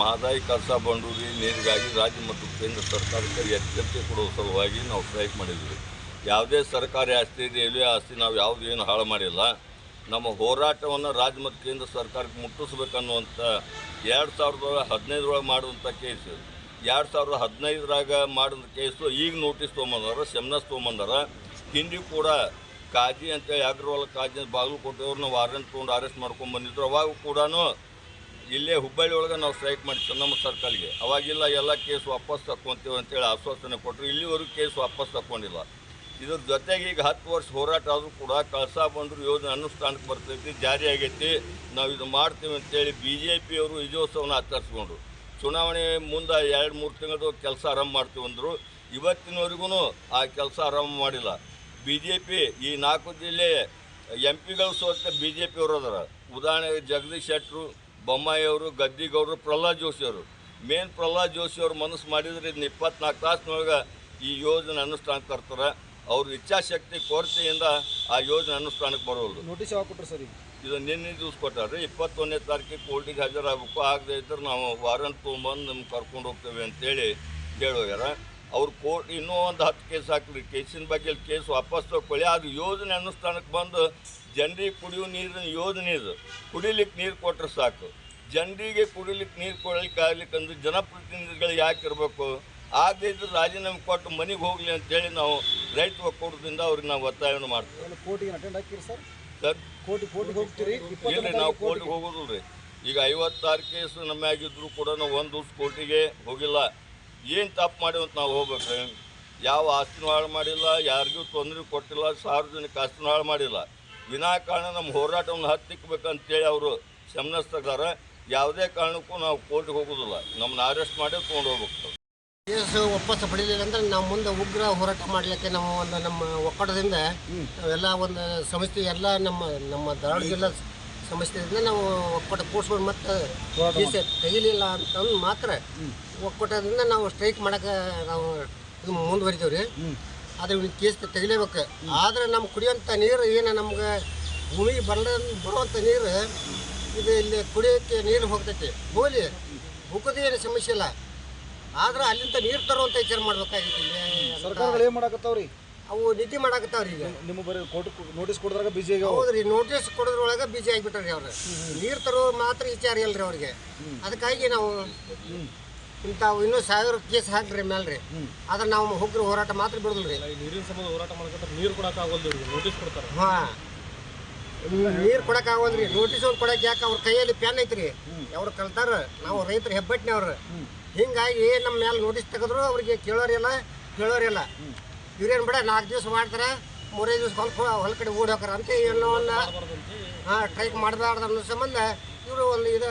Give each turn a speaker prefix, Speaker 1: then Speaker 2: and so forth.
Speaker 1: ಮಹದಾಯಿ ಕಸ ಬಂಡೂರಿ ನೀರಿಗಾಗಿ ರಾಜ್ಯ ಮತ್ತು ಕೇಂದ್ರ ಸರ್ಕಾರಕ್ಕೆ ಎಚ್ಚರಿಕೆ ಕೊಡುವ ಸಲುವಾಗಿ ನಾವು ಸ್ಟ್ರೈಕ್ ಮಾಡಿದ್ವಿ. ಯಾವುದೇ ಸರ್ಕಾರಿ ಆಸ್ತಿ ರೈಲ್ವೆ ಆಸ್ತಿ ನಾವು ಯಾವುದೇನು ಹಾಳು ಮಾಡಿಲ್ಲ. ನಮ್ಮ ಹೋರಾಟವನ್ನು ರಾಜ್ಯ ಮತ್ತು ಕೇಂದ್ರ ಸರ್ಕಾರಕ್ಕೆ ಮುಟ್ಟಿಸ್ಬೇಕನ್ನುವಂಥ ಎರಡು ಸಾವಿರದ ಹದಿನೈದರೊಳಗೆ ಮಾಡುವಂಥ ಕೇಸ್. ಎರಡು ಸಾವಿರದ ಹದಿನೈದರಾಗ ಮಾಡಿದ ಕೇಸು, ಈಗ ನೋಟಿಸ್ ತೊಗೊಂಬಂದಾರ ಸೆಮ್ನಸ್ ತೊಗೊಂಬಂದಾರ. ಹಿಂದಿ ಕೂಡ ಕಾಜಿ ಅಂತೇಳಿ ಅಗ್ರವಾಲ್ ಕಾಜಿ ಬಾಗಲಕೋಟೆಯವ್ರನ್ನ ವಾರೆಂಟ್ ತೊಗೊಂಡು ಅರೆಸ್ಟ್ ಮಾಡ್ಕೊಂಡು ಬಂದಿದ್ರು ಅವಾಗ ಕೂಡ ಇಲ್ಲೇ ಹುಬ್ಬಳ್ಳಿ ಒಳಗೆ ನಾವು ಸ್ಟ್ರೈಕ್ ಮಾಡಿ ನಮ್ಮ ಸರ್ಕಲ್ಗೆ. ಅವಾಗಿಲ್ಲ ಎಲ್ಲ ಕೇಸ್ ವಾಪಸ್ ತಕ್ಕೊಂತೀವಿ ಅಂತೇಳಿ ಆಶ್ವಾಸನೆ ಕೊಟ್ಟರು ಇಲ್ಲಿವರೆಗೂ ಕೇಸ್ ವಾಪಸ್ ತಕ್ಕೊಂಡಿಲ್ಲ. ಇದ್ರ ಜೊತೆಗೆ ಈಗ ಹತ್ತು ವರ್ಷ ಹೋರಾಟ ಆದರೂ ಕೂಡ ಕಳಸ ಬಂದರು ಯೋಜನೆ ಅನುಷ್ಠಾನಕ್ಕೆ ಬರ್ತೈತಿ, ಜಾರಿ ಆಗೈತಿ. ನಾವು ಇದು ಮಾಡ್ತೀವಿ ಅಂತೇಳಿ ಬಿ ಜೆ ಪಿಯವರು ವಿಜಯೋತ್ಸವನ ಆಚರಿಸ್ಕೊಂಡ್ರು. ಚುನಾವಣೆ ಮುಂದೆ ಎರಡು ಮೂರು ತಿಂಗಳು ಕೆಲಸ ಆರಂಭ ಮಾಡ್ತೀವಿ ಅಂದರು. ಇವತ್ತಿನವರೆಗೂ ಆ ಕೆಲಸ ಆರಂಭ ಮಾಡಿಲ್ಲ. ಬಿ ಜೆ ಪಿ ಈ ನಾಲ್ಕು ಜಿಲ್ಲೆ ಎಂ ಪಿಗಳು ಸೋತ ಬಿ ಜೆ ಪಿಯವರು ಅದರ. ಉದಾಹರಣೆಗೆ ಜಗದೀಶ್ ಶೆಟ್ಟರು ಬೊಮ್ಮಾಯಿ ಅವರು ಗದ್ದಿಗೌಡರು ಪ್ರಹ್ಲಾದ್ ಜೋಶಿ ಅವರು ಮೇನ್ ಪ್ರಹ್ಲಾದ್ ಜೋಶಿ ಅವರು ಮನಸ್ಸು ಮಾಡಿದ್ರೆ ಇದನ್ನ ಇಪ್ಪತ್ನಾಲ್ಕು ತಾಸಿನೊಳಗೆ ಈ ಯೋಜನೆ ಅನುಷ್ಠಾನಕ್ಕೆ ತರ್ತಾರೆ ಅವ್ರ ಇಚ್ಛಾಶಕ್ತಿ ಕೊರತೆಯಿಂದ ಆ ಯೋಜನೆ ಅನುಷ್ಠಾನಕ್ಕೆ ಬರೋದು
Speaker 2: ನೋಟಿಸ್ ಯಾವಾಗ ಕೊಟ್ಟರು ಸರ್
Speaker 1: ಇದು ನಿನ್ನೆ ದಿವಸ ಕೊಟ್ಟಾರೆ ಇಪ್ಪತ್ತೊಂದನೇ ತಾರೀಕಿಗೆ ಕೋರ್ಟಿಗೆ ಹಾಜರಾಗಬೇಕು. ಆಗದೆ ಇದ್ರೆ ನಾವು ವಾರಂಟ್ ತೊಗೊಂಬಂದು ನಿಮ್ಗೆ ಕರ್ಕೊಂಡು ಹೋಗ್ತೇವೆ ಅಂತೇಳಿ ಹೇಳೋಗ್ಯಾರ ಅವ್ರು ಕೋರ್ಟ್ ಇನ್ನೂ ಒಂದು ಹತ್ತು ಕೇಸ್ ಹಾಕ್ಲಿ. ಕೇಸಿನ ಬಗ್ಗೆ ಕೇಸ್ ವಾಪಸ್ ತಗೊಳ್ಳಿ. ಅದು ಯೋಜನೆ ಅನುಷ್ಠಾನಕ್ಕೆ ಬಂದು ಜನರಿಗೆ ಕುಡಿಯೋ ನೀರಿನ ಯೋಜನೆ ಇದು. ಕುಡಿಲಿಕ್ಕೆ ನೀರು ಕೊಟ್ಟರೆ ಸಾಕು. ಜನರಿಗೆ ಕುಡಿಲಿಕ್ಕೆ ನೀರು ಕೊಡಲಿಕ್ಕೆ ಆಗಲಿಕ್ಕಂದು ಜನಪ್ರತಿನಿಧಿಗಳು ಯಾಕೆ ಇರಬೇಕು? ಆಗದೇ ಇದ್ರೆ ರಾಜೀನಾಮೆ ಕೊಟ್ಟು ಮನೆಗೆ ಹೋಗಲಿ ಅಂತೇಳಿ ನಾವು ರೈತ ಒಕ್ಕೂಟದಿಂದ ಅವ್ರಿಗೆ ನಾವು ಒತ್ತಾಯವನ್ನು ಮಾಡ್ತೀವಿ.
Speaker 2: ಇಲ್ಲ ಸರ್?
Speaker 1: ಇಲ್ರಿ ನಾವು ಕೋರ್ಟಿಗೆ ಹೋಗೋದಿಲ್ಲ ರೀ. ಈಗ ಐವತ್ತಾರು ಕೇಸ್ ನಮ್ಮ ಆಗಿದ್ರು ಕೂಡ ನಾವು ಒಂದು ದಿವ್ಸ ಕೋರ್ಟಿಗೆ ಹೋಗಿಲ್ಲ. ಏನು ತಪ್ಪು ಮಾಡಿ ಅಂತ ನಾವು ಹೋಗ್ಬೇಕು ಯಾವ ಆಸ್ತಿನೂ ಹಾಳು ಮಾಡಿಲ್ಲ ಯಾರಿಗೂ ತೊಂದರೆ ಕೊಟ್ಟಿಲ್ಲ ಸಾರ್ವಜನಿಕ ಆಸ್ತಿನೂ ಹಾಳು ಮಾಡಿಲ್ಲ. ವಿನಾಕಾರಣ ನಮ್ಮ ಹೋರಾಟವನ್ನು ಹತ್ತಿಕ್ಕಬೇಕಂತೇಳಿ ಅವರು ಶಮನಸ್ತಾರ ಯಾವುದೇ ಕಾರಣಕ್ಕೂ ನಾವು ಕೋರ್ಟ್ಗೆ ಹೋಗೋದಿಲ್ಲ. ನಮ್ಮನ್ನ ಅರೆಸ್ಟ್ ಮಾಡಿ ತೊಗೊಂಡು ಹೋಗ್ಬೇಕು.
Speaker 3: ಕೇಸು ವಾಪಸ್ ಪಡೀಲಿಲ್ಲ ಅಂದ್ರೆ ನಾವು ಮುಂದೆ ಉಗ್ರ ಹೋರಾಟ ಮಾಡಲಿಕ್ಕೆ ನಮ್ಮ ಒಂದು ನಮ್ಮ ಒಕ್ಕಡದಿಂದ ಎಲ್ಲ ಒಂದು ಸಂಸ್ಥೆ ಎಲ್ಲ ನಮ್ಮ ನಮ್ಮ ಧಾರವಾಡ ಜಿಲ್ಲಾ ಸಂಸ್ಥೆಯಿಂದ ನಾವು ಒಕ್ಕಟ ಕೂಡ್ಸ್ಕೊಂಡು ಮತ್ತೆ ಕೇಸ್ ತೆಗಿಲಿಲ್ಲ ಅಂತಂದು ಮಾತ್ರ ಒಕ್ಕೂಟದಿಂದ ನಾವು ಸ್ಟ್ರೈಕ್ ಮಾಡಕ್ಕೆ ನಾವು ಇದು ಮುಂದುವರಿತೀವಿ ರೀ ಆದರೆ ಇವ್ನಿಗೆ ಕೇಸ್ ತೆಗಿಲೇಬೇಕು. ಆದರೆ ನಮ್ಮ ಕುಡಿಯೋಂಥ ನೀರು ಏನು ನಮ್ಗೆ ಭೂಮಿಗೆ ಬರಲ ಬರುವಂಥ ನೀರು ಇದು ಇಲ್ಲಿ ಕುಡಿಯೋಕ್ಕೆ ನೀರು ಹೋಗ್ತೈತಿ. ಹೋಲಿ ಹೋಗೋದೇ ಏನು ಸಮಸ್ಯೆ ಇಲ್ಲ. ಆದ್ರೆ ಅಲ್ಲಿಂದ ನೀರು ತರುವಂಥ ವಿಚಾರ ಮಾಡ್ಬೇಕಾಗಿತ್ತು. ಇಲ್ಲಿ
Speaker 2: ಸರ್ಕಾರಗಳು ಏನು ಮಾಡಕತ್ತಾವ್ರಿ?
Speaker 3: ಅವು ನಿಧಿ ಮಾಡಾಕತ್ತಾವ್ರಿ ಈಗ.
Speaker 2: ನಿಮ್ಮ ಬರೀ ಕೊಟ್ಟು ನೋಟಿಸ್ ಕೊಡಿದ್ರಾಗ ಬಿಜಿ ಆಗಿ
Speaker 3: ಹೌದ್ರಿ ನೋಟಿಸ್ ಕೊಡೋದ್ರೊಳಗೆ ಬಿಜಿ ಆಗಿಬಿಟ್ಟಾರ್ರಿ ಅವ್ರು. ನೀರು ತರೋ ಮಾತ್ರ ವಿಚಾರ ಇಲ್ಲರಿ ಅವ್ರಿಗೆ. ಅದಕ್ಕಾಗಿ ನಾವು ಇಂಥವು ಇನ್ನೂ ಸಾವಿರ ಕೇಸ್ ಹಾಕ್ರಿ ರೀ ಆದ್ರೆ ನಾವು ಹೋಗ್ರಿ ಹೋರಾಟ ಮಾತ್ರ ಬಿಡೋದಿಲ್ರಿ.
Speaker 2: ನೀರಿನ ಸಂಬಂಧ ಹೋರಾಟ ಮಾಡ್ಕೊಂಡ್ರೆ ನೀರು ಕೊಡಕ್ಕೆ ಆಗೋಲ್ದು ನೋಟಿಸ್ ಕೊಡ್ತಾರೆ.
Speaker 3: ಹಾ. ನೀರು ಕೊಡಕ್ ಆಗೋದ್ರಿ ನೋಟಿಸ್ ಒಂದು ಕೊಡಕ್ ಯಾಕೆ? ಅವ್ರ ಕೈಯಲ್ಲಿ ಪ್ಯಾನ್ ಐತ್ರಿ. ಅವ್ರು ಕಲ್ತಾರ? ನಾವು ರೈತರು ಹೆಬ್ಬಟ್ಟಿನ ಅವ್ರ. ಹಿಂಗಾಗಿ ನಮ್ಮ ಮೇಲೆ ನೋಟಿಸ್ ತೆಗೆದ್ರು ಅವ್ರಿಗೆ ಕೇಳೋರಿಲ್ಲ ಕೇಳೋರಿಲ್ಲ ಇವ್ರೇನು ಬಿಡ ನಾಲ್ಕು ದಿವಸ ಮಾಡ್ತಾರೆ ಮೂರೇ ದಿವಸ ಹೊಲ್ಕ ಹೊಲ ಕಡೆ ಓಡಿ ಅಂತ ಏನೋ ಒಂದು ಹಾಂ ಟ್ರೈಕ್ ಮಾಡಬಾರ್ದು ಅನ್ನೋ ಸಂಬಂಧ ಇವರು ಒಂದು ಇದು